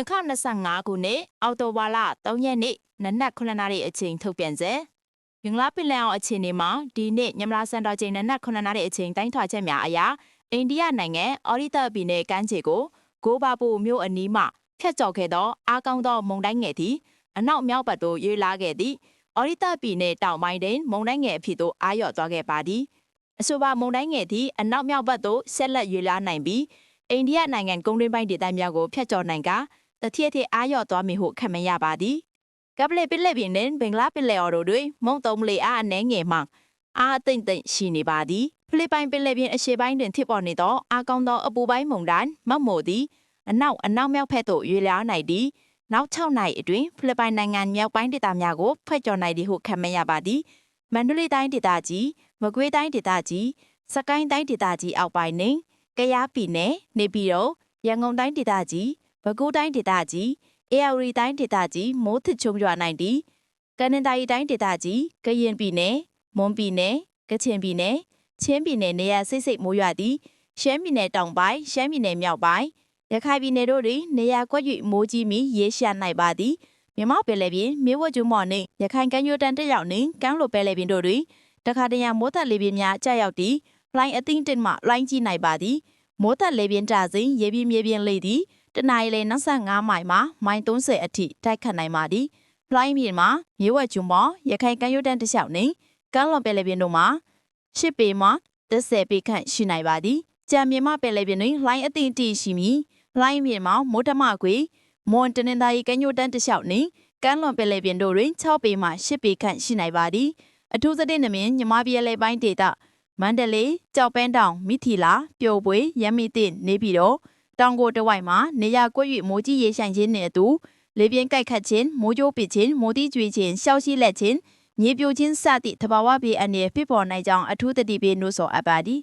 2025ခုနှစ်အောက်တိုဘာလ3ရက်နေ့နနက်9နာရီအချိန်ထုတ်ပြန်စေ။မင်္ဂလာပင်လယ်အောင်အခြေအနေမှာဒီနေ့ညမလာစန်တော်ချိန်နနက်9နာရီအချိန်တိုင်းထွာချက်များအရာအိန္ဒိယနိုင်ငံအော်ရီတာပြည်နယ်ကမ်းခြေကိုဂိုဘာပူမြို့အနီးမှဖျက်ကျော်ခဲ့သောအားကောင်းသောမုန်တိုင်းငယ်သည်အနောက်မြောက်ဘက်သို့ရွေးလာခဲ့သည်အော်ရီတာပြည်နယ်တောင်ပိုင်းတွင်မုန်တိုင်းငယ်အဖြစ်သို့အာရော့သွားခဲ့ပါသည်အဆိုပါမုန်တိုင်းငယ်သည်အနောက်မြောက်ဘက်သို့ဆက်လက်ရွေးလာနိုင်ပြီးအိန္ဒိယနိုင်ငံကုန်းတွင်းပိုင်းဒေသများကိုဖျက်ကျော်နိုင်ကာ တတိယထအားရော့သွားမည်ဟုခန့်မှန်းရပါသည်ကပလေပလက်ပင်နှင့်ဘင်္ဂလားပလက်အော်တို့တွင်မုန်တုံးမလီအားအနှဲငယ်မှအားအသိမ့်သိမ့်ရှိနေပါသည်ဖိလစ်ပိုင်ပင်လယ်ပြင်အရှေ့ပိုင်းတွင်ဖြစ်ပေါ်နေသောအားကောင်းသောအပူပိုင်းမုန်တိုင်းမတ်မိုသည်အနောက်အနောက်မြောက်ဘက်သို့ရွေ့လျားနိုင်သည်နောက်6နိုင်အတွင်းဖိလစ်ပိုင်နိုင်ငံမြောက်ပိုင်းဒေသများကိုဖွက်ကျော်နိုင်သည်ဟုခန့်မှန်းရပါသည်မန္တလေးတိုင်းဒေသကြီးမကွေးတိုင်းဒေသကြီးစကိုင်းတိုင်းဒေသကြီးအောက်ပိုင်းနှင့်ကယားပြည်နယ်နေပြည်တော်ရန်ကုန်တိုင်းဒေသကြီး ပဲခူးတိုင်းဒေသကြီးအေရဝတီတိုင်းဒေသကြီးမိုးထချုံရွာနိုင်သည်ကနင်တာရီတိုင်းဒေသကြီးကရင်ပြည်နယ်မွန်ပြည်နယ်ကချင်ပြည်နယ်ချင်းပြည်နယ်နေရာစိတ်စိတ်မိုးရွာသည်ရှမ်းပြည်နယ်တောင်ပိုင်းရှမ်းပြည်နယ်မြောက်ပိုင်းရခိုင်ပြည်နယ်တို့တွင်နေရာကွက်၍မိုးကြီးပြီးရေရှာနိုင်ပါသည်မြမပယ်လယ်ပြင်မြေဝတ်ကျုံမော်နှင့်ရခိုင်ကမ်းရိုးတန်းတက်ရောက်နှင့်ကမ်းလိုပယ်လယ်ပြင်တို့တွင်တခါတရံမိုးသက်လေပြင်းများကြာရောက်သည်လိုင်းအသိန်းတင်မှလိုင်းကြီးနိုင်ပါသည်မိုးသက်လေပြင်းကြစဉ်ရေပြင်းမြေပြင်းလေသည် တနအီလေ25မိုင်မှမိုင်30အထိတိုက်ခတ်နိုင်ပါသည်လိုင်းပြင်မှာမြေဝတ်ကျုံမော်ရခိုင်ကမ်းရိုးတန်းတက်ရောက်နှင့်ကမ်းလွန်ပယ်လယ်ပြင်တို့မှာ10ပေမှ30ပေခန့်ရှိနိုင်ပါသည်ကြံမြေမပယ်လယ်ပြင်တွင်လိုင်းအသိန်းတီရှိမည်လိုင်းပြင်မှာမိုးထမခွေမွန်တနင်္သာရီကမ်းရိုးတန်းတက်ရောက်နှင့်ကမ်းလွန်ပယ်လယ်ပြင်တို့တွင်6ပေမှ10ပေခန့်ရှိနိုင်ပါသည်အထူးသဖြင့်နှမြင်မြမပြည်လေပိုင်းဒေသမန္တလေးကြောက်ပန်းတောင်မိထီလာပျော်ပွေရမ်းမီတင့်နေပြည်တော် တောင်ကိုတဝိုက်မှာနေရကွက်၍မိုးကြီးရေဆိုင်ခြင်းနှင့်အတူလေပြင်းကြိုက်ခတ်ခြင်းမိုးကြိုးပစ်ခြင်းမိုးတိကျွေးခြင်းရှောက်ရှိလက်ခြင်းမြေပြိုခြင်းစသည့်သဘာဝဘေးအန္တရာယ်ဖြစ်ပေါ်နိုင်ကြောင်းအထူးသတိပေးနှိုးဆော်အပ်ပါသည်